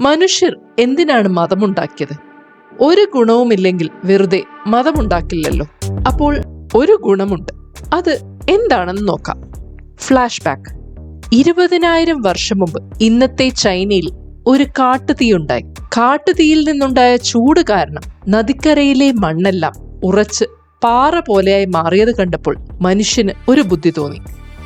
മനുഷ്യർ എന്തിനാണ് മതമുണ്ടാക്കിയത്? ഒരു ഗുണവുമില്ലെങ്കിൽ വെറുതെ മതമുണ്ടാക്കില്ലല്ലോ. അപ്പോൾ ഒരു ഗുണമുണ്ട്. അത് എന്താണെന്ന് നോക്കാം. ഫ്ലാഷ് ബാക്ക് ഇരുപതിനായിരം വർഷം മുമ്പ് ഇന്നത്തെ ചൈനയിൽ ഒരു കാട്ടുതീയുണ്ടായി. കാട്ടുതീയിൽ നിന്നുണ്ടായ ചൂട് കാരണം നദിക്കരയിലെ മണ്ണെല്ലാം ഉറച്ച് പാറ പോലെയായി മാറിയത് കണ്ടപ്പോൾ മനുഷ്യന് ഒരു ബുദ്ധി തോന്നി.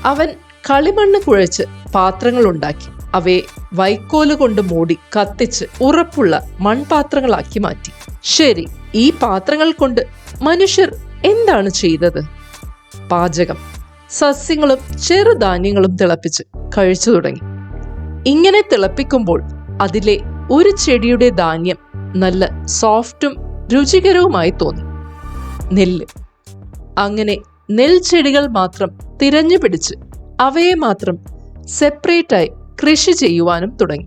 അവൻ കളിമണ്ണ് കുഴച്ച് പാത്രങ്ങൾ ഉണ്ടാക്കി. അവയെ വൈക്കോൽ കൊണ്ട് മൂടി കത്തിച്ച് ഉറപ്പുള്ള മൺപാത്രങ്ങളാക്കി മാറ്റി. ശരി ഈ പാത്രങ്ങൾ കൊണ്ട് മനുഷ്യർ എന്താണ് ചെയ്തത്? പാചകം. സസ്യങ്ങളും ചെറുധാന്യങ്ങളും തിളപ്പിച്ച് കഴിച്ചു തുടങ്ങി. ഇങ്ങനെ തിളപ്പിക്കുമ്പോൾ അതിലെ ഒരു ചെടിയുടെ ധാന്യം നല്ല സോഫ്റ്റും രുചികരവുമായി തോന്നി. നെല്ല്. അങ്ങനെ നെൽച്ചെടികൾ മാത്രം തിരഞ്ഞു പിടിച്ച് അവയെ മാത്രം സെപ്പറേറ്റായി കൃഷി ചെയ്യുവാനും തുടങ്ങി.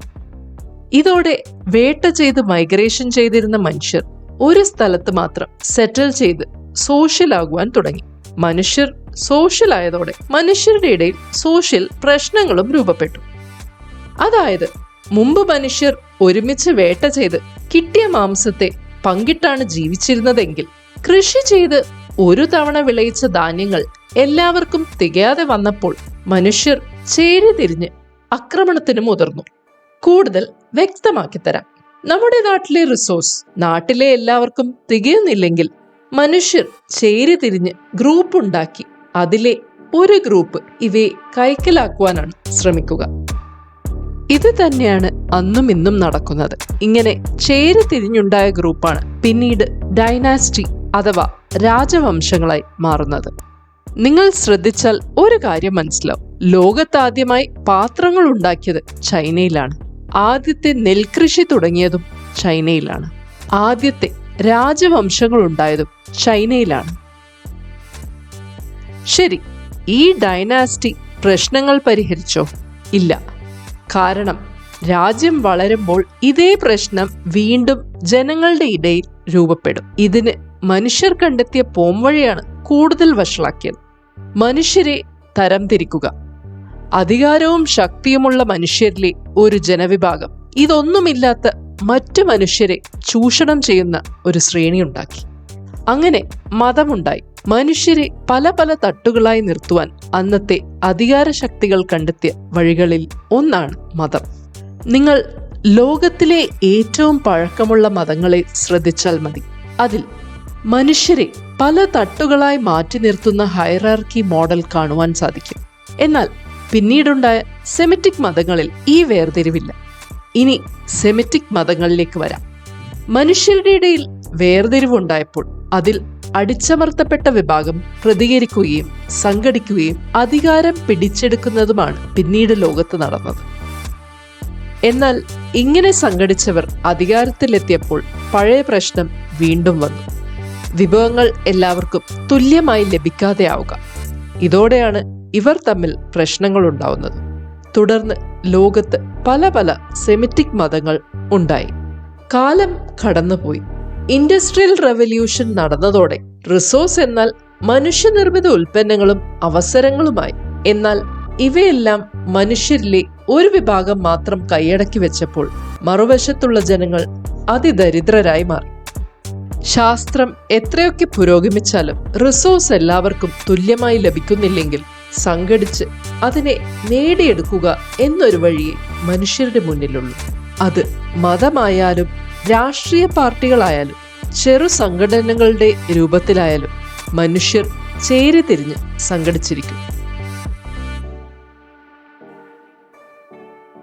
ഇതോടെ വേട്ട ചെയ്ത് മൈഗ്രേഷൻ ചെയ്തിരുന്ന മനുഷ്യർ ഒരു സ്ഥലത്ത് മാത്രം സെറ്റിൽ ചെയ്ത് സോഷ്യൽ ആകുവാൻ തുടങ്ങി. മനുഷ്യർ സോഷ്യൽ ആയതോടെ മനുഷ്യരുടെ ഇടയിൽ സോഷ്യൽ പ്രശ്നങ്ങളും രൂപപ്പെട്ടു. അതായത് മുമ്പ് മനുഷ്യർ ഒരുമിച്ച് വേട്ട ചെയ്ത് കിട്ടിയ മാംസത്തെ പങ്കിട്ടാണ് ജീവിച്ചിരുന്നതെങ്കിൽ കൃഷി ചെയ്ത് ഒരു തവണ വിളയിച്ച ധാന്യങ്ങൾ എല്ലാവർക്കും തികയാതെ വന്നപ്പോൾ മനുഷ്യർ ചേരി തിരിഞ്ഞ് ആക്രമണത്തിന് മുതിർന്നു. കൂടുതൽ വ്യക്തമാക്കി തരാം. നമ്മുടെ നാട്ടിലെ റിസോഴ്സ് നാട്ടിലെ എല്ലാവർക്കും തികയുന്നില്ലെങ്കിൽ മനുഷ്യർ ചേരി തിരിഞ്ഞ് ഗ്രൂപ്പ് ഉണ്ടാക്കി അതിലെ ഒരു ഗ്രൂപ്പ് ഇവയെ കൈക്കലാക്കുവാനാണ് ശ്രമിക്കുക. ഇത് തന്നെയാണ് അന്നും ഇന്നും നടക്കുന്നത്. ഇങ്ങനെ ചേരി തിരിഞ്ഞുണ്ടായ ഗ്രൂപ്പാണ് പിന്നീട് ഡൈനാസ്റ്റി അഥവാ രാജവംശങ്ങളായി മാറുന്നത്. നിങ്ങൾ ശ്രദ്ധിച്ചാൽ ഒരു കാര്യം മനസ്സിലാവും. ലോകത്താദ്യമായി പാത്രങ്ങൾ ഉണ്ടാക്കിയത് ചൈനയിലാണ്. ആദ്യത്തെ നെൽകൃഷി തുടങ്ങിയതും ചൈനയിലാണ്. ആദ്യത്തെ രാജവംശങ്ങൾ ഉണ്ടായതും ചൈനയിലാണ്. ശരി ഈ ഡൈനാസ്റ്റി പ്രശ്നങ്ങൾ പരിഹരിച്ചോ? ഇല്ല. കാരണം രാജ്യം വളരുമ്പോൾ ഇതേ പ്രശ്നം വീണ്ടും ജനങ്ങളുടെ ഇടയിൽ രൂപപ്പെടും. ഇതിന് മനുഷ്യർ കണ്ടെത്തിയ പോംവഴിയാണ് കൂടുതൽ വഷളാക്കിയത്. മനുഷ്യരെ തരംതിരിക്കുക. അധികാരവും ശക്തിയുമുള്ള മനുഷ്യരിലെ ഒരു ജനവിഭാഗം. ഇതൊന്നുമില്ലാത്ത മറ്റു മനുഷ്യരെ ചൂഷണം ചെയ്യുന്ന ഒരു ശ്രേണി ഉണ്ടാക്കി. അങ്ങനെ മതമുണ്ടായി. മനുഷ്യരെ പല പല തട്ടുകളായി നിർത്തുവാൻ അന്നത്തെ അധികാര ശക്തികൾ കണ്ടെത്തിയ വഴികളിൽ ഒന്നാണ് മതം. നിങ്ങൾ ലോകത്തിലെ ഏറ്റവും പഴക്കമുള്ള മതങ്ങളെ ശ്രദ്ധിച്ചാൽ മതി. അതിൽ മനുഷ്യരെ പല തട്ടുകളായി മാറ്റി നിർത്തുന്ന ഹൈറാർക്കി മോഡൽ കാണുവാൻ സാധിക്കും. എന്നാൽ പിന്നീടുണ്ടായ സെമിറ്റിക് മതങ്ങളിൽ ഈ വേർതിരിവില്ല. ഇനി സെമിറ്റിക് മതങ്ങളിലേക്ക് വരാം. മനുഷ്യരുടെ ഇടയിൽ വേർതിരിവുണ്ടായപ്പോൾ അതിൽ അടിച്ചമർത്തപ്പെട്ട വിഭാഗം പ്രതികരിക്കുകയും സംഘടിക്കുകയും അധികാരം പിടിച്ചെടുക്കുന്നതുമാണ് പിന്നീട് ലോകത്ത് നടന്നത്. എന്നാൽ ഇങ്ങനെ സംഘടിച്ചവർ അധികാരത്തിലെത്തിയപ്പോൾ പഴയ പ്രശ്നം വീണ്ടും വന്നു. വിഭവങ്ങൾ എല്ലാവർക്കും തുല്യമായി ലഭിക്കാതെ ആവുക ഇതോടെയാണ് ഇവർ തമ്മിൽ പ്രശ്നങ്ങൾ ഉണ്ടാവുന്നത് തുടർന്ന് ലോകത്ത് പല പല സെമിറ്റിക് മതങ്ങൾ ഉണ്ടായി. കാലം കടന്നുപോയി. ഇൻഡസ്ട്രിയൽ റെവല്യൂഷൻ നടന്നതോടെ റിസോഴ്സ് എന്നാൽ മനുഷ്യനിർമ്മിത ഉൽപ്പന്നങ്ങളും അവസരങ്ങളുമായി. എന്നാൽ ഇവയെല്ലാം മനുഷ്യരിലെ ഒരു വിഭാഗം മാത്രം കൈയടക്കി വെച്ചപ്പോൾ മറുവശത്തുള്ള ജനങ്ങൾ അതിദരിദ്രരായി മാറി. ശാസ്ത്രം എത്രയൊക്കെ പുരോഗമിച്ചാലും റിസോഴ്സ് എല്ലാവർക്കും തുല്യമായി ലഭിക്കുന്നില്ലെങ്കിൽ സംഘടിച്ച് അതിനെ നേടിയെടുക്കുക എന്നൊരു വഴിയെ മനുഷ്യരുടെ മുന്നിലുള്ളൂ. അത് മതമായാലും രാഷ്ട്രീയ പാർട്ടികളായാലും ചെറു സംഘടനകളുടെ രൂപത്തിലായാലും മനുഷ്യർ ചേരി തിരിഞ്ഞ് സംഘടിച്ചിരിക്കും.